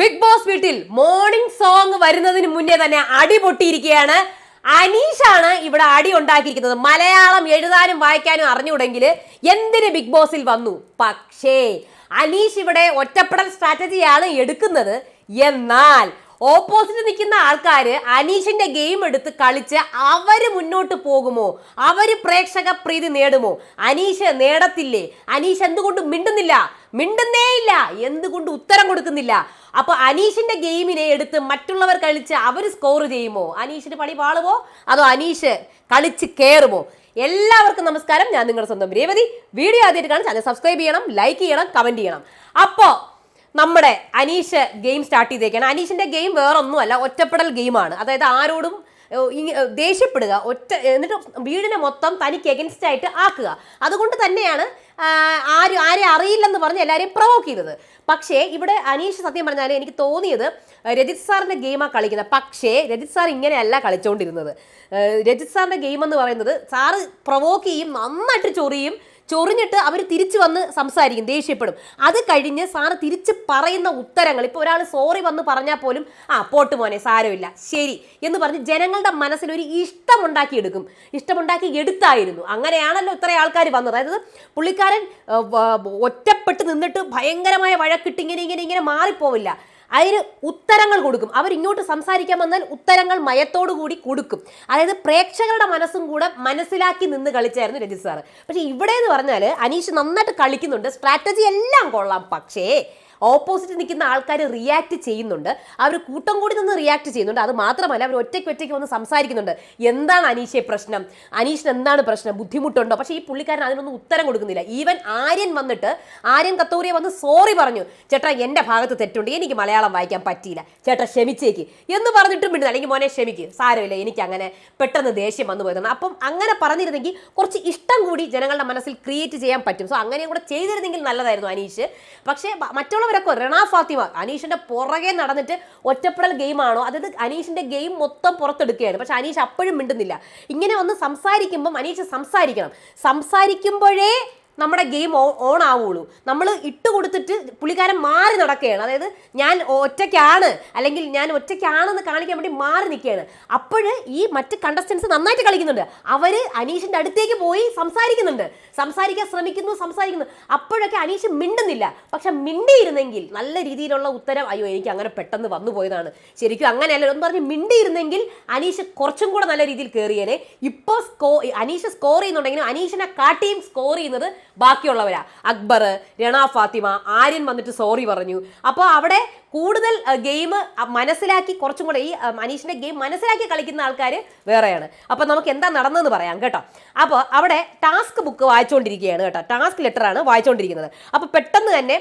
Big boss വീട്ടിൽ morning song വരുന്നതിന് മുന്നേ തന്നെ അടി പൊട്ടിയിരിക്കുകയാണ്. അനീഷാണ് ഇവിടെ അടി ഉണ്ടാക്കിയിരിക്കുന്നത്. മലയാളം എഴുതാനും വായിക്കാനും അറിഞ്ഞുകൂടെങ്കിൽ എന്തിന് ബിഗ് ബോസിൽ വന്നു? പക്ഷേ അനീഷ് ഇവിടെ ഒറ്റപ്പെടൽ സ്ട്രാറ്റജിയാണ് എടുക്കുന്നത്. എന്നാൽ ഓപ്പോസിറ്റ് നിൽക്കുന്ന ആൾക്കാര് അനീഷിന്റെ ഗെയിം എടുത്ത് കളിച്ച് അവർ മുന്നോട്ട് പോകുമോ? അവർ പ്രേക്ഷക പ്രീതി നേടുമോ? അനീഷ് നേടത്തില്ലേ? അനീഷ് എന്തുകൊണ്ട് മിണ്ടുന്നില്ല. മിണ്ടുന്നേ ഇല്ല എന്തുകൊണ്ട് ഉത്തരം കൊടുക്കുന്നില്ല? അപ്പൊ അനീഷിന്റെ ഗെയിമിനെ എടുത്ത് മറ്റുള്ളവർ കളിച്ച് അവർ സ്കോർ ചെയ്യുമോ? അനീഷിന് പണി പാളുമോ? അതോ അനീഷ് കളിച്ച് കയറുമോ എല്ലാവർക്കും നമസ്കാരം. ഞാൻ നിങ്ങളുടെ സ്വന്തം രേവതി. വീഡിയോ ആദ്യമായിട്ട് കാണാൻ ചാനൽ സബ്സ്ക്രൈബ് ചെയ്യണം ലൈക്ക് ചെയ്യണം കമന്റ് ചെയ്യണം. അപ്പോ നമ്മുടെ അനീഷ് ഗെയിം സ്റ്റാർട്ട് ചെയ്തേക്കാണ്. അനീഷിന്റെ ഗെയിം വേറൊന്നുമല്ല ഒറ്റപ്പെടൽ ഗെയിമാണ്. അതായത് ആരോടും ദേഷ്യപ്പെടുക ഒറ്റ എന്നിട്ട് വീടിനെ മൊത്തം തനിക്ക് എഗൻസ്റ്റ് ആയിട്ട് ആക്കുക. അതുകൊണ്ട് തന്നെയാണ് ആരും ആരെ അറിയില്ലെന്ന് പറഞ്ഞ് എല്ലാവരെയും പ്രൊവോക്ക് ചെയ്തത്. പക്ഷേ ഇവിടെ അനീഷ് സത്യം പറഞ്ഞാൽ എനിക്ക് തോന്നിയത് രജിത് സാറിന്റെ ഗെയിമാണ് കളിക്കുന്നത്. പക്ഷേ രജിത് സാർ ഇങ്ങനെയല്ല കളിച്ചുകൊണ്ടിരുന്നത് രജിത് സാറിന്റെ ഗെയിം എന്ന് പറയുന്നത് സാറ് പ്രൊവോക്ക് ചെയ്യും നന്നായിട്ട് ചൊറിയും ചൊറിഞ്ഞിട്ട് അവർ തിരിച്ചു വന്ന് സംസാരിക്കും ദേഷ്യപ്പെടും. അത് കഴിഞ്ഞ് സാറ് തിരിച്ച് പറയുന്ന ഉത്തരങ്ങൾ ഇപ്പോൾ ഒരാൾ സോറി വന്ന് പറഞ്ഞാൽ പോലും ആ പോട്ട് മോനെ സാരമില്ല ശരി എന്ന് പറഞ്ഞ് ജനങ്ങളുടെ മനസ്സിൽ ഒരു ഇഷ്ടമുണ്ടാക്കി എടുക്കും. ഇഷ്ടമുണ്ടാക്കി എടുത്തായിരുന്നു. അങ്ങനെയാണല്ലോ ഇത്രയും ആൾക്കാർ വന്നത്. അതായത് പുള്ളിക്കാരൻ ഒറ്റപ്പെട്ട് നിന്നിട്ട് ഭയങ്കരമായ വഴക്കിട്ട് ഇങ്ങനെ ഇങ്ങനെ ഇങ്ങനെ മാറിപ്പോവില്ല. അതിന് ഉത്തരങ്ങൾ കൊടുക്കും. അവർ ഇങ്ങോട്ട് സംസാരിക്കാൻ വന്നാൽ ഉത്തരങ്ങൾ മയത്തോടു കൂടി കൊടുക്കും. അതായത് പ്രേക്ഷകരുടെ മനസ്സും കൂടെ മനസ്സിലാക്കി നിന്ന് കളിച്ചായിരുന്നു രജിത് സാറ്. പക്ഷെ ഇവിടെ എന്ന് പറഞ്ഞാൽ അനീഷ് നന്നായിട്ട് കളിക്കുന്നുണ്ട്. സ്ട്രാറ്റജി എല്ലാം കൊള്ളാം. പക്ഷേ ഓപ്പോസിറ്റ് നിൽക്കുന്ന ആൾക്കാർ റിയാക്ട് ചെയ്യുന്നുണ്ട്. അവർ കൂട്ടം കൂടി നിന്ന് റിയാക്ട് ചെയ്യുന്നുണ്ട്. അത് മാത്രമല്ല അവർ ഒറ്റയ്ക്ക് ഒറ്റയ്ക്ക് വന്ന് സംസാരിക്കുന്നുണ്ട്. എന്താണ് അനീഷെ പ്രശ്നം? അനീഷിന് എന്താണ് പ്രശ്നം? ബുദ്ധിമുട്ടുണ്ടോ? പക്ഷേ ഈ പുള്ളിക്കാരൻ അതിനൊന്നും ഉത്തരം കൊടുക്കുന്നില്ല. ഈവൻ ആര്യൻ വന്നിട്ട് ആര്യൻ കത്തൂരിയെ വന്ന് സോറി പറഞ്ഞു. ചേട്ടാ എന്റെ ഭാഗത്ത് തെറ്റുണ്ട്. എനിക്ക് മലയാളം വായിക്കാൻ പറ്റിയില്ല. ചേട്ടാ ക്ഷമിച്ചേക്ക്. എന്ന് പറഞ്ഞിട്ടും പിന്നെ അല്ലെങ്കിൽ മോനെ ക്ഷമിക്ക്. സാരമില്ല. എനിക്ക് അങ്ങനെ പെട്ടെന്ന് ദേഷ്യം വന്നു പോയതാണ്. അപ്പം അങ്ങനെ പറഞ്ഞിരുന്നെങ്കിൽ കുറച്ച് ഇഷ്ടം കൂടി ജനങ്ങളുടെ മനസ്സിൽ ക്രിയേറ്റ് ചെയ്യാൻ പറ്റും. സോ അങ്ങനെയും കൂടെ ചെയ്തിരുന്നെങ്കിൽ നല്ലതായിരുന്നു അനീഷ്. പക്ഷേ ബ- മറ്റുള്ളവരൊക്കെ റണ ഫാത്തിമ അനീഷിന്റെ പുറകെ നടന്നിട്ട് ഒറ്റപ്പെടൽ ഗെയിമാണോ? അതായത് അനീഷിന്റെ ഗെയിം മൊത്തം പുറത്തെടുക്കുകയാണ്. പക്ഷെ അനീഷ് അപ്പോഴും മിണ്ടുന്നില്ല. ഇങ്ങനെ ഒന്ന് സംസാരിക്കുമ്പോൾ അനീഷ് സംസാരിക്കണം. സംസാരിക്കുമ്പോഴേ നമ്മുടെ ഗെയിം ഓൺ ആവുള്ളൂ നമ്മൾ ഇട്ട് കൊടുത്തിട്ട് പുള്ളിക്കാരൻ മാറി നടക്കുകയാണ്. അതായത് ഞാൻ ഒറ്റയ്ക്കാണ് അല്ലെങ്കിൽ ഞാൻ ഒറ്റയ്ക്കാണെന്ന് കാണിക്കാൻ വേണ്ടി മാറി നിൽക്കുകയാണ്. അപ്പോൾ ഈ മറ്റ് കണ്ടസ്റ്റൻസ് നന്നായിട്ട് കളിക്കുന്നുണ്ട്. അവർ അനീഷിന്റെ അടുത്തേക്ക് പോയി സംസാരിക്കുന്നുണ്ട്. സംസാരിക്കാൻ ശ്രമിക്കുന്നു സംസാരിക്കുന്നു. അപ്പോഴൊക്കെ അനീഷ് മിണ്ടുന്നില്ല. പക്ഷെ മിണ്ടിയിരുന്നെങ്കിൽ നല്ല രീതിയിലുള്ള ഉത്തരം അയ്യോ എനിക്ക് അങ്ങനെ പെട്ടെന്ന് വന്നു പോയതാണ്. ശരിക്കും അങ്ങനെയല്ല. എന്ന് പറഞ്ഞ് മിണ്ടിയിരുന്നെങ്കിൽ അനീഷ് കുറച്ചും കൂടെ നല്ല രീതിയിൽ കയറിയേനെ ഇപ്പോൾ സ്കോ അനീഷ് സ്കോർ ചെയ്യുന്നുണ്ടെങ്കിലും അനീഷിനെ കാട്ടിയും സ്കോർ ചെയ്യുന്നത് ബാക്കിയുള്ളവരാ. അക്ബർ രണ ഫാത്തിമ ആര്യൻ വന്നിട്ട് സോറി പറഞ്ഞു. അപ്പോൾ അവിടെ കൂടുതൽ ഗെയിം മനസ്സിലാക്കി കുറച്ചും കൂടെ ഈ മനീഷിന്റെ ഗെയിം മനസ്സിലാക്കി കളിക്കുന്ന ആൾക്കാർ വേറെയാണ്. അപ്പോൾ നമുക്ക് എന്താ നടന്നതെന്ന് പറയാം കേട്ടോ. അപ്പോൾ അവിടെ ടാസ്ക് ബുക്ക് വായിച്ചുകൊണ്ടിരിക്കുകയാണ് കേട്ടോ. ടാസ്ക് ലെറ്റർ ആണ് വായിച്ചുകൊണ്ടിരിക്കുന്നത് അപ്പോൾ പെട്ടെന്ന് തന്നെ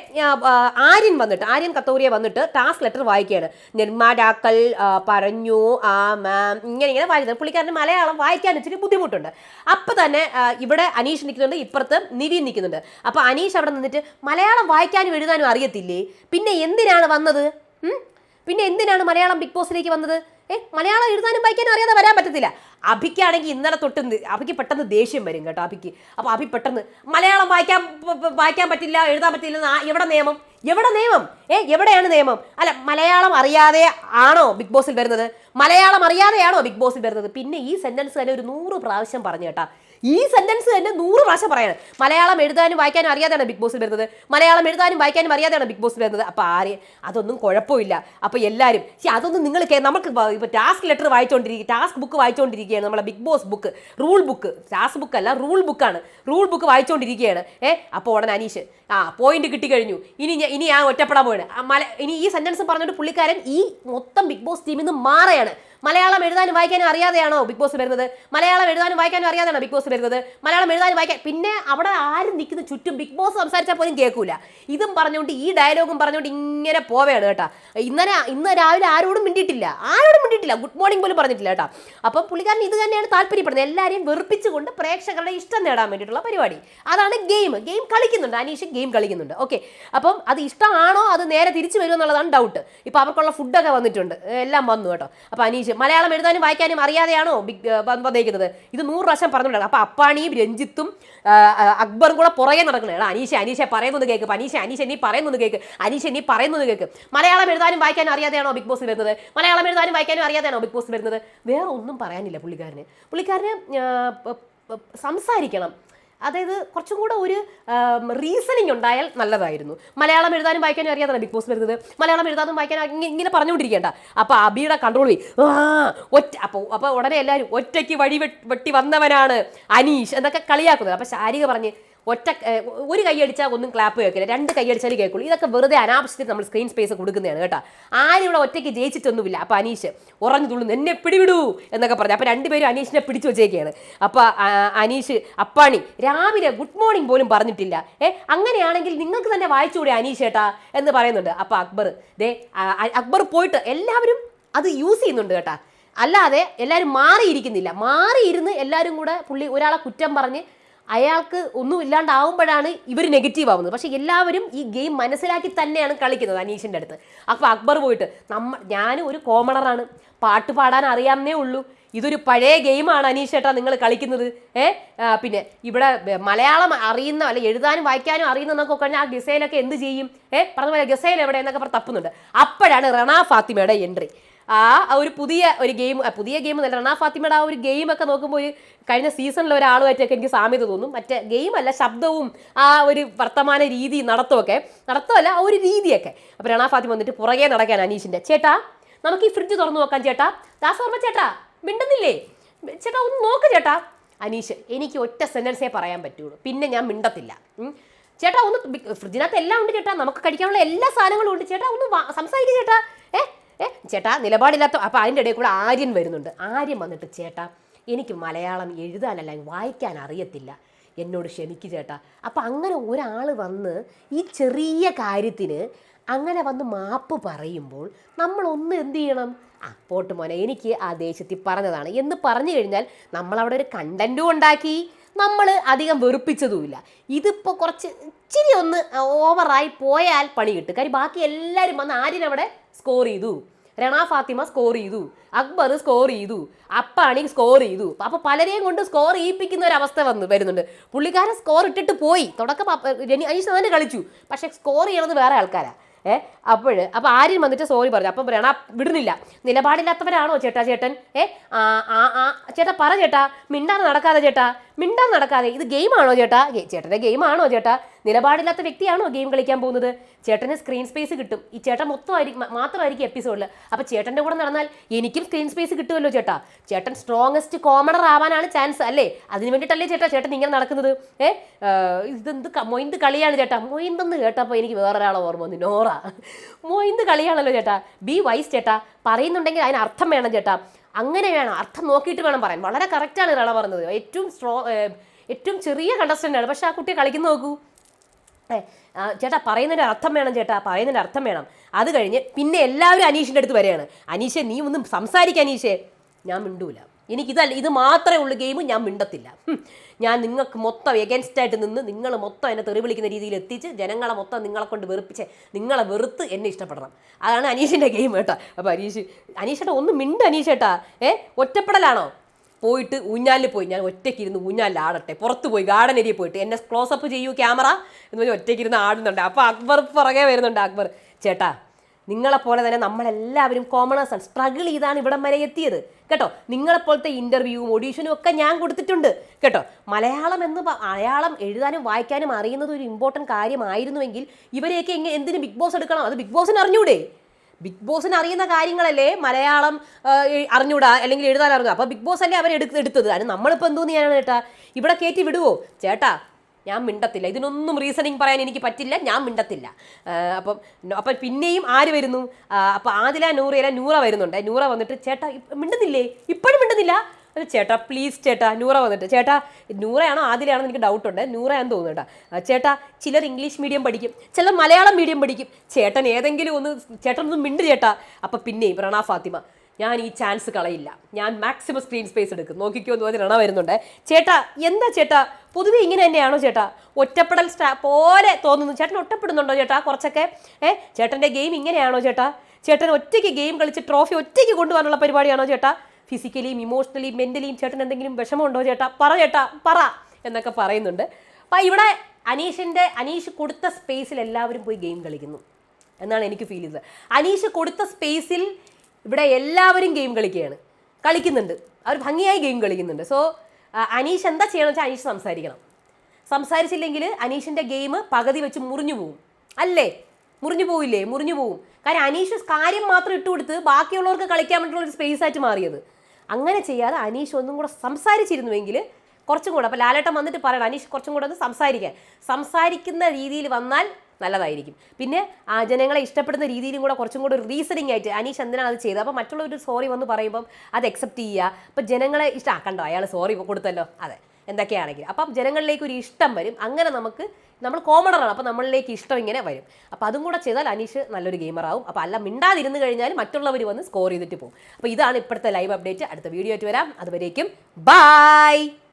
ആര്യൻ വന്നിട്ട് ആര്യൻ കത്തോറിയ വന്നിട്ട് ടാസ്ക് ലെറ്റർ വായിക്കുകയാണ്. നിർമ്മാതാക്കൾ പറഞ്ഞു ആ മാം ഇങ്ങനെ ഇങ്ങനെ വായിക്കുന്നത്. പുള്ളിക്കാരന് മലയാളം വായിക്കാൻ ഇച്ചിരി ബുദ്ധിമുട്ടുണ്ട്. അപ്പോൾ തന്നെ ഇവിടെ അനീഷ് നിൽക്കുന്നുണ്ട്. ഇപ്പുറത്ത് നിവിൻ നിൽക്കുന്നുണ്ട്. അപ്പോൾ അനീഷ് അവിടെ നിന്നിട്ട് മലയാളം വായിക്കാനും എഴുതാനും അറിയത്തില്ലേ? പിന്നെ എന്തിനാണ് വന്നത്? പിന്നെ എന്തിനാണ് മലയാളം ബിഗ് ബോസിലേക്ക് വന്നത്? ഏ മലയാളം എഴുതാനും വായിക്കാനും അറിയാതെ വരാൻ പറ്റത്തില്ല. അഭിക്കാണെങ്കിൽ ഇന്നലെ തൊട്ട് അഭിക്ക് പെട്ടെന്ന് ദേഷ്യം വരും കേട്ടോ അഭിക്ക്. അപ്പോൾ അഭി പെട്ടെന്ന് മലയാളം വായിക്കാൻ വായിക്കാൻ പറ്റില്ല എഴുതാൻ പറ്റില്ല എവിടെ നിയമം? എവിടെ നിയമം? ഏ എവിടെയാണ് നിയമം? അല്ല മലയാളം അറിയാതെ ആണോ ബിഗ് ബോസിൽ വരുന്നത്? മലയാളം അറിയാതെയാണോ ബിഗ് ബോസിൽ വരുന്നത്? പിന്നെ ഈ സെന്റൻസ് തന്നെ ഒരു നൂറ് പ്രാവശ്യം പറഞ്ഞു കേട്ടാ. ഈ സെന്റൻസ് തന്നെ നൂറ് പ്രാവശ്യം പറയാണ്. മലയാളം എഴുതാനും വായിക്കാനും അറിയാതെയാണ് ബിഗ് ബോസിൽ വരുന്നത്. മലയാളം എഴുതാനും വായിക്കാനും അറിയാതെയാണ് ബിഗ് ബോസിൽ വരുന്നത്. അപ്പോൾ ആരെ? അതൊന്നും കുഴപ്പമില്ല. അപ്പോൾ എല്ലാവരും അതൊന്നും നിങ്ങൾ നമുക്ക് ഇപ്പോൾ ടാസ്ക് ലെറ്റർ വായിച്ചുകൊണ്ടിരിക്കുക ടാസ്ക് ബുക്ക് വായിച്ചുകൊണ്ടിരിക്കുകയാണ് നമ്മളെ Bigg Boss book rule book task book അല്ല റൂൾ ബുക്കാണ് റൂൾ ബുക്ക് വായിച്ചുകൊണ്ടിരിക്കുകയാണ് ഏ അപ്പോൾ ഉടനെ അനീഷ് ആ പോയിന്റ് കിട്ടിക്കഴിഞ്ഞു. ഇനി ഇനി ഞാൻ ഒറ്റപ്പെടാൻ പോവാണ്. മല ഇനി ഈ സെന്റൻസ് പറഞ്ഞിട്ട് പുള്ളിക്കാരൻ ഈ മൊത്തം ബിഗ് ബോസ് ടീമിൽ നിന്ന് മാറുകയാണ് മലയാളം എഴുതാനും വായിക്കാനും അറിയാതെയാണോ ബിഗ് ബോസ് വരുന്നത്? മലയാളം എഴുതാനും വായിക്കാനും അറിയാതെയാണോ ബിഗ് ബോസ് വരുന്നത്? മലയാളം എഴുതാനും വായിക്കാൻ പിന്നെ അവിടെ ആരും നിൽക്കുന്ന ചുറ്റും ബിഗ് ബോസ് സംസാരിച്ചാൽ പോലും കേൾക്കൂല. ഇതും പറഞ്ഞുകൊണ്ട് ഈ ഡയലോഗും പറഞ്ഞുകൊണ്ട് ഇങ്ങനെ പോവുകയാണ് കേട്ടാ. ഇന്നലെ ഇന്ന് രാവിലെ ആരോടും മിണ്ടിയിട്ടില്ല. ആരോടും മിണ്ടിയിട്ടില്ല. ഗുഡ് മോർണിംഗ് പോലും പറഞ്ഞിട്ടില്ല കേട്ടോ. അപ്പം പുള്ളിക്കാരൻ ഇത് തന്നെയാണ് താല്പര്യപ്പെടുന്നത്. എല്ലാവരെയും വെറുപ്പിച്ചുകൊണ്ട് പ്രേക്ഷകരുടെ ഇഷ്ടം നേടാൻ വേണ്ടിയിട്ടുള്ള പരിപാടി. അതാണ് ഗെയിം ഗെയിം കളിക്കുന്നുണ്ട്. അനീഷ് ഗെയിം കളിക്കുന്നുണ്ട്. ഓക്കെ അപ്പം അത് ഇഷ്ടമാണോ? അത് നേരെ തിരിച്ചു വരുമെന്നുള്ളതാണ് ഡൗട്ട് ഇപ്പം അവർക്കുള്ള ഫുഡൊക്കെ വന്നിട്ടുണ്ട്. എല്ലാം വന്നു കേട്ടോ. അപ്പോൾ അനീഷ് മലയാളം എഴുതാനും വായിക്കാനും അറിയാതെയാണോ വന്നേക്കുന്നത്? ഇത് നൂറ് പ്രാവശ്യം പറഞ്ഞിട്ടുണ്ട് അപ്പോൾ അപ്പാണിയും രഞ്ജിത്തും അക്ബറും കൂടെ പുറകെ എടാ അനീഷ അനീഷ പറയുന്നത് കേൾക്ക് അനീഷ അനീഷ നീ പറയുന്നത് കേൾക്ക് അനീഷ നീ പറയുന്നത് കേൾക്ക് മലയാളം എഴുതാനും വായിക്കാനും അറിയാതെയാണോ ബിഗ് ബോസ് വരുന്നത്? മലയാളം എഴുതാനും വായിക്കാനും അറിയാതെയാണോ ബിഗ് ബോസ് വരുന്നത്? വേറെ ഒന്നും പറയാനില്ല പുള്ളിക്കാരന്. പുള്ളിക്കാരന് സംസാരിക്കണം. അതായത് കുറച്ചും കൂടെ ഒരു റീസണിങ് ഉണ്ടായാൽ നല്ലതായിരുന്നു. മലയാളം എഴുതാനും വായിക്കാനും അറിയാതാണ് ബിഗ് ബോസ് വരുന്നത്. മലയാളം എഴുതാനും വായിക്കാനും ഇങ്ങ- ഇങ്ങനെ പറഞ്ഞുകൊണ്ടിരിക്കേണ്ട. അപ്പോൾ അബിയുടെ കൺട്രോൾ ഒറ്റ അപ്പോൾ അപ്പോൾ ഉടനെ എല്ലാവരും ഒറ്റയ്ക്ക് വഴി വെട്ടി വന്നവനാണ് അനീഷ് എന്നൊക്കെ കളിയാക്കുന്നത്. അപ്പോൾ ശാരിക പറഞ്ഞ് ഒറ്റ ഒരു കൈയടിച്ചാൽ ഒന്നും ക്ലാപ്പ് കേൾക്കില്ല. രണ്ട് കൈയടിച്ചാലും കേൾക്കുള്ളൂ. ഇതൊക്കെ വെറുതെ അനാവശ്യത്തിൽ നമ്മൾ സ്ക്രീൻ സ്പേസ് കൊടുക്കുന്നതാണ് കേട്ടോ. ആരും ഇവിടെ ഒറ്റയ്ക്ക് ജയിച്ചിട്ടൊന്നുമില്ല. അപ്പോൾ അനീഷ് ഉറഞ്ഞു തുള്ളുന്നു എന്നെ പിടിവിടൂ എന്നൊക്കെ പറഞ്ഞു. അപ്പോൾ രണ്ടുപേരും അനീഷിനെ പിടിച്ചു വെച്ചേക്കാണ്. അപ്പോൾ അനീഷ് അപ്പാണി രാവിലെ ഗുഡ് മോർണിംഗ് പോലും പറഞ്ഞിട്ടില്ല. ഏ അങ്ങനെയാണെങ്കിൽ നിങ്ങൾക്ക് തന്നെ വായിച്ചുകൂടെ അനീഷ് ഏട്ടാ എന്ന് പറയുന്നുണ്ട്. അപ്പോൾ അക്ബർ ദേ അക്ബർ പോയിട്ട് എല്ലാവരും അത് യൂസ് ചെയ്യുന്നുണ്ട് കേട്ടാ. അല്ലാതെ എല്ലാവരും മാറിയിരിക്കുന്നില്ല. മാറിയിരുന്ന് എല്ലാവരും കൂടെ പുള്ളി ഒരാളെ കുറ്റം പറഞ്ഞ് അയാൾക്ക് ഒന്നും ഇല്ലാണ്ടാവുമ്പോഴാണ് ഇവർ നെഗറ്റീവ് ആവുന്നത്. പക്ഷെ എല്ലാവരും ഈ ഗെയിം മനസ്സിലാക്കി തന്നെയാണ് കളിക്കുന്നത് അനീഷിന്റെ അടുത്ത്. അപ്പോൾ അക്ബർ പോയിട്ട് നമ്മ ഞാൻ ഒരു കോമണറാണ്. പാട്ട് പാടാൻ അറിയാമെന്നേ ഉള്ളൂ. ഇതൊരു പഴയ ഗെയിമാണ് അനീഷ് ചേട്ടാ നിങ്ങൾ കളിക്കുന്നത്. ഏ? പിന്നെ ഇവിടെ മലയാളം അറിയുന്ന അല്ലെ എഴുതാനും വായിക്കാനും അറിയുന്ന എന്നൊക്കെ കഴിഞ്ഞാൽ ആ ഗസയിലൊക്കെ എന്ത് ചെയ്യും? ഏ? പറഞ്ഞ പോലെ ഗസയിൽ എവിടെ എന്നൊക്കെ പറഞ്ഞ് തപ്പുന്നുണ്ട്. അപ്പോഴാണ് റണ ഫാത്തിമയുടെ എൻട്രി ആ ഒരു പുതിയ ഒരു ഗെയിം പുതിയ ഗെയിം എന്നല്ല റണാ ഫാത്തിമയുടെ ആ ഒരു ഗെയിമൊക്കെ നോക്കുമ്പോൾ ഒരു കഴിഞ്ഞ സീസണിലെ ഒരാളുമായിട്ടൊക്കെ എനിക്ക് സാമ്യത തോന്നും. മറ്റേ ഗെയിം അല്ല ശബ്ദവും ആ ഒരു വർത്തമാന രീതി നടത്തുമൊക്കെ നടത്തുമല്ല ആ ഒരു രീതിയൊക്കെ. അപ്പോൾ റണാ ഫാത്തിമ വന്നിട്ട് പുറകെ നടക്കാൻ അനീഷിന്റെ ചേട്ടാ നമുക്ക് ഈ ഫ്രിഡ്ജ് തുറന്നു നോക്കാം ചേട്ടാ. ദാസോർമ്മ ചേട്ടാ മിണ്ടുന്നില്ലേ? ചേട്ടാ ഒന്ന് നോക്ക് ചേട്ടാ. അനീഷ് എനിക്ക് ഒറ്റ സെന്റൻസേ പറയാൻ പറ്റുള്ളൂ. പിന്നെ ഞാൻ മിണ്ടത്തില്ല. ചേട്ടാ ഒന്ന് ഫ്രിഡ്ജിനകത്ത് എല്ലാം ഉണ്ട് ചേട്ടാ. നമുക്ക് കഴിക്കാനുള്ള എല്ലാ സാധനങ്ങളും ഉണ്ട്. ചേട്ടാ ഒന്ന് സംസാരിക്കും ചേട്ടാ. ഏ ഏ ചേട്ടാ നിലപാടില്ലാത്ത അപ്പോൾ അതിന്റെ ഇടയിൽ കൂടെ ആര്യൻ വരുന്നുണ്ട്. ആര്യൻ വന്നിട്ട് ചേട്ടാ എനിക്ക് മലയാളം എഴുതാനല്ല വായിക്കാൻ അറിയത്തില്ല. എന്നോട് ക്ഷമിക്ക് ചേട്ടാ. അപ്പം അങ്ങനെ ഒരാൾ വന്ന് ഈ ചെറിയ കാര്യത്തിന് അങ്ങനെ വന്ന് മാപ്പ് പറയുമ്പോൾ നമ്മളൊന്ന് എന്ത് ചെയ്യണം? ആ പോട്ട് മോനെ എനിക്ക് ആ ദേശത്തിൽ പറഞ്ഞതാണ്. എന്ന് പറഞ്ഞു കഴിഞ്ഞാൽ നമ്മളവിടെ ഒരു കണ്ടന്റും ഉണ്ടാക്കി. നമ്മൾ അധികം വെറുപ്പിച്ചതുമില്ല. ഇതിപ്പോൾ കുറച്ച് ഇച്ചിരി ഒന്ന് ഓവറായി പോയാൽ പണി കിട്ടും. കാര്യം ബാക്കി എല്ലാവരും വന്ന് ആര്യനവിടെ സ്കോർ ചെയ്തു. രണ ഫാത്തിമ സ്കോർ ചെയ്തു. അക്ബർ സ്കോർ ചെയ്തു. അപ്പാണി സ്കോർ ചെയ്തു. അപ്പോൾ പലരെയും കൊണ്ട് സ്കോർ ചെയ്യിപ്പിക്കുന്ന ഒരു അവസ്ഥ വന്നു വരുന്നുണ്ട്. പുള്ളിക്കാരൻ സ്കോർ ഇട്ടിട്ട് പോയി. തുടക്കം അനീഷ് തന്നെ കളിച്ചു. പക്ഷേ സ്കോർ ചെയ്യണത് വേറെ ആൾക്കാരാണ് ഏ അപ്പോൾ അപ്പോൾ ആര്യൻ വന്നിട്ട് സോറി പറഞ്ഞു. അപ്പം പറയണം വിടുന്നില്ല. നിലപാടില്ലാത്തവരാണോ ചേട്ടാ ചേട്ടൻ? ഏ ആ ആ ചേട്ടാ പറ ചേട്ടാ. മിണ്ടാതെ നടക്കാതെ ചേട്ടാ. മിണ്ടാതെ നടക്കാതെ. ഇത് ഗെയിമാണോ ചേട്ടാ? ചേട്ടന്റെ ഗെയിമാണോ ചേട്ടാ? നിലപാടില്ലാത്ത വ്യക്തിയാണോ ഗെയിം കളിക്കാൻ പോകുന്നത്? ചേട്ടന് സ്ക്രീൻ സ്പേസ് കിട്ടും. ഈ ചേട്ടൻ മൊത്തമായിരിക്കും മാത്രമായിരിക്കും എപ്പിസോഡിൽ അപ്പോൾ ചേട്ടന്റെ കൂടെ നടന്നാൽ എനിക്കും സ്ക്രീൻ സ്പേസ് കിട്ടുമല്ലോ ചേട്ടാ. ചേട്ടൻ സ്ട്രോങ്ങസ്റ്റ് കോമണർ ആവാനാണ് ചാൻസ് അല്ലേ? അതിന് വേണ്ടിയിട്ടല്ലേ ചേട്ടാ ചേട്ടൻ ഇങ്ങനെ നടക്കുന്നത്? ഏ ഇതെന്ത് മൊയിന്ത് കളിയാണ് ചേട്ടാ. മൊയിന്തെന്ന് കേട്ടപ്പോൾ എനിക്ക് വേറൊരാളെ ഓർമ്മ വന്നു. നോറ. മൊയിന്ത് കളിയാണല്ലോ ചേട്ടാ. ബി വൈസ് ചേട്ടാ. പറയുന്നുണ്ടെങ്കിൽ അതിന് അർത്ഥം വേണം ചേട്ടാ. അങ്ങനെ വേണം. അർത്ഥം നോക്കിയിട്ട് വേണം പറയാൻ. വളരെ കറക്റ്റാണ് രണ പറഞ്ഞത്. ഏറ്റവും സ്ട്രോ ഏറ്റവും ചെറിയ കണ്ടസ്റ്റന്റാണ് പക്ഷേ ആ കുട്ടിയെ കളിക്കുന്ന നോക്കൂ. ചേട്ടാ പറയുന്നതിന്റെ അർത്ഥം വേണം ചേട്ടാ. പറയുന്നതിന്റെ അർത്ഥം വേണം. അത് കഴിഞ്ഞ് പിന്നെ എല്ലാവരും അനീഷിന്റെ അടുത്ത് വരികയാണ്. അനീഷെ നീ ഒന്നും സംസാരിക്കുക അനീഷേ. ഞാൻ മിണ്ടൂല. എനിക്കിതല്ല ഇത് മാത്രമേ ഉള്ളൂ ഗെയിം ഞാൻ മിണ്ടത്തില്ല. ഞാൻ നിങ്ങൾക്ക് മൊത്തം എഗൻസ്റ്റ് ആയിട്ട് നിന്ന് നിങ്ങൾ മൊത്തം എന്നെ തെറി വിളിക്കുന്ന രീതിയിൽ എത്തിച്ച് ജനങ്ങളെ മൊത്തം നിങ്ങളെ കൊണ്ട് വെറുപ്പിച്ച് നിങ്ങളെ വെറുത്ത് എന്നെ ഇഷ്ടപ്പെടണം. അതാണ് അനീഷിന്റെ ഗെയിം കേട്ടോ. അപ്പോൾ അനീഷ് അനീഷേട്ടാ ഒന്ന് മിണ്ട് അനീഷേട്ടാ. ഏ ഒറ്റപ്പെടലാണോ? പോയിട്ട് ഊഞ്ഞാലിൽ പോയി. ഞാൻ ഒറ്റയ്ക്ക് ഇരുന്ന് ഊഞ്ഞാലിൽ ആടട്ടെ. പുറത്ത് പോയി ഗാർഡൻ ഏരിയ പോയിട്ട്. എന്നെ ക്ലോസപ്പ് ചെയ്യൂ ക്യാമറ എന്ന് പറഞ്ഞാൽ ഒറ്റയ്ക്ക് ഇരുന്ന് ആടുന്നുണ്ട്. അപ്പോൾ അക്ബർ പുറകെ വരുന്നുണ്ട് അക്ബർ. ചേട്ടാ നിങ്ങളെപ്പോലെ തന്നെ നമ്മളെല്ലാവരും കോമണേഴ്സ് ആണ് സ്ട്രഗിൾ ചെയ്താണ് ഇവിടം വരെ എത്തിയത്. കേട്ടോ? നിങ്ങളെപ്പോലത്തെ ഇന്റർവ്യൂവും ഓഡീഷനും ഒക്കെ ഞാൻ കൊടുത്തിട്ടുണ്ട്. കേട്ടോ? മലയാളം എന്ന് മലയാളം എഴുതാനും വായിക്കാനും അറിയുന്നത് ഒരു ഇമ്പോർട്ടന്റ് കാര്യമായിരുന്നുവെങ്കിൽ ഇവരെയൊക്കെ എങ്ങനെ എന്തിന് ബിഗ് ബോസ് എടുക്കണം? അത് ബിഗ് ബോസിന് അറിഞ്ഞൂടെ? ബിഗ് ബോസിന് അറിയുന്ന കാര്യങ്ങളല്ലേ മലയാളം അറിഞ്ഞൂടാ അല്ലെങ്കിൽ എഴുതാൻ അറിഞ്ഞൂടാ. അപ്പോൾ ബിഗ് ബോസ് അല്ലേ അവർ എടുത്ത് എടുത്തത്. അതിന് നമ്മളിപ്പോൾ എന്തോന്ന് ചെയ്യാനാണ് ചേട്ടാ? ഇവിടെ കയറ്റി വിടുവോ? ചേട്ടാ ഞാൻ മിണ്ടത്തില്ല. ഇതിനൊന്നും റീസണിങ് പറയാൻ എനിക്ക് പറ്റില്ല. ഞാൻ മിണ്ടത്തില്ല. അപ്പം അപ്പം പിന്നെയും ആര് വരുന്നു? അപ്പം ആദില നൂറയില നൂറ വരുന്നുണ്ട്. നൂറ വന്നിട്ട് ചേട്ടാ മിണ്ടുന്നില്ലേ? ഇപ്പോഴും മിണ്ടുന്നില്ല. ചേട്ടാ പ്ലീസ് ചേട്ടാ നൂറ വന്നിട്ട്. ചേട്ടാ നൂറയാണോ ആദിലാണോ എനിക്ക് ഡൗട്ട് ഉണ്ട്. നൂറയാന്ന് തോന്നുന്നു കേട്ടോ. ചേട്ടാ ചിലർ ഇംഗ്ലീഷ് മീഡിയം പഠിക്കും. ചിലർ മലയാളം മീഡിയം പഠിക്കും. ചേട്ടൻ ഏതെങ്കിലും ഒന്ന് ചേട്ടൻ ഒന്ന് മിണ്ട് ചേട്ടാ. അപ്പം പിന്നെയും പ്രണാ ഫാത്തിമ. ഞാൻ ഈ ചാൻസ് കളയില്ല. ഞാൻ മാക്സിമം സ്ക്രീൻ സ്പേസ് എടുക്കും. നോക്കിക്കോ എന്ന് പറഞ്ഞ് റണ വരുന്നുണ്ട്. ചേട്ടാ എന്താ ചേട്ടാ? പൊതുവെ ഇങ്ങനെ തന്നെയാണോ ചേട്ടാ? ഒറ്റപ്പെടൽ സ്റ്റാ പോലെ തോന്നുന്നു. ചേട്ടൻ ഒറ്റപ്പെടുന്നുണ്ടോ ചേട്ടാ കുറച്ചൊക്കെ? ഏഹ് ചേട്ടന്റെ ഗെയിം ഇങ്ങനെയാണോ ചേട്ടാ? ചേട്ടൻ ഒറ്റയ്ക്ക് ഗെയിം കളിച്ച് ട്രോഫി ഒറ്റയ്ക്ക് കൊണ്ടുപോകാനുള്ള പരിപാടിയാണോ ചേട്ടാ? ഫിസിക്കലിയും ഇമോഷണലിയും മെന്റലിയും ചേട്ടൻ എന്തെങ്കിലും വിഷമമുണ്ടോ ചേട്ടാ? പറ ചേട്ടാ പറ എന്നൊക്കെ പറയുന്നുണ്ട്. അപ്പം ഇവിടെ അനീഷിന്റെ അനീഷ് കൊടുത്ത സ്പേസിൽ എല്ലാവരും പോയി ഗെയിം കളിക്കുന്നു. എന്നാണ് എനിക്ക് ഫീൽ ചെയ്തത്. അനീഷ് കൊടുത്ത സ്പേസിൽ ഇവിടെ എല്ലാവരും ഗെയിം കളിക്കുകയാണ്. കളിക്കുന്നുണ്ട്. അവർ ഭംഗിയായി ഗെയിം കളിക്കുന്നുണ്ട്. സോ അനീഷ് എന്താ ചെയ്യണമെന്ന് വെച്ചാൽ അനീഷ് സംസാരിക്കണം. സംസാരിച്ചില്ലെങ്കിൽ അനീഷിന്റെ ഗെയിം പകുതി വെച്ച് മുറിഞ്ഞു പോവും. അല്ലേ? മുറിഞ്ഞു പോവില്ലേ? മുറിഞ്ഞു പോവും. കാരണം അനീഷ് കാര്യം മാത്രം ഇട്ട് കൊടുത്ത് ബാക്കിയുള്ളവർക്ക് കളിക്കാൻ വേണ്ടിയുള്ള ഒരു സ്പേസ് ആയിട്ട് മാറിയത്. അങ്ങനെ ചെയ്യാതെ അനീഷ് ഒന്നും കൂടെ സംസാരിച്ചിരുന്നുവെങ്കിൽ കുറച്ചും കൂടെ അപ്പോൾ ലാലേട്ടൻ വന്നിട്ട് പറയണം അനീഷ് കുറച്ചും കൂടെ ഒന്ന് സംസാരിക്കാൻ. സംസാരിക്കുന്ന രീതിയിൽ വന്നാൽ നല്ലതായിരിക്കും. പിന്നെ ആ ജനങ്ങളെ ഇഷ്ടപ്പെടുന്ന രീതിയിലും കൂടെ കുറച്ചും കൂടെ ഒരു റീസണിങ് ആയിട്ട് അനീഷ് എന്തിനാണ് അത് ചെയ്തത്? അപ്പോൾ മറ്റുള്ളവർ സോറി വന്ന് പറയുമ്പം അത് അക്സെപ്റ്റ് ചെയ്യുക. അപ്പോൾ ജനങ്ങളെ ഇഷ്ടം ആ കണ്ടോ അയാൾ സോറി കൊടുത്തല്ലോ. അതെ എന്തൊക്കെയാണെങ്കിൽ അപ്പം ജനങ്ങളിലേക്ക് ഒരു ഇഷ്ടം വരും. അങ്ങനെ നമുക്ക് നമ്മൾ കോമണറാണ് അപ്പോൾ നമ്മളിലേക്ക് ഇഷ്ടം ഇങ്ങനെ വരും. അപ്പോൾ അതും കൂടെ ചെയ്താൽ അനീഷ് നല്ലൊരു ഗെയിമറാവും അപ്പോൾ അല്ല മിണ്ടാതിരുന്ന് കഴിഞ്ഞാൽ മറ്റുള്ളവർ വന്ന് സ്കോർ ചെയ്തിട്ട് പോകും. അപ്പോൾ ഇതാണ് ഇപ്പോഴത്തെ ലൈവ് അപ്ഡേറ്റ് അടുത്ത വീഡിയോ ആയിട്ട് വരാം. അതുവരേക്കും ബൈ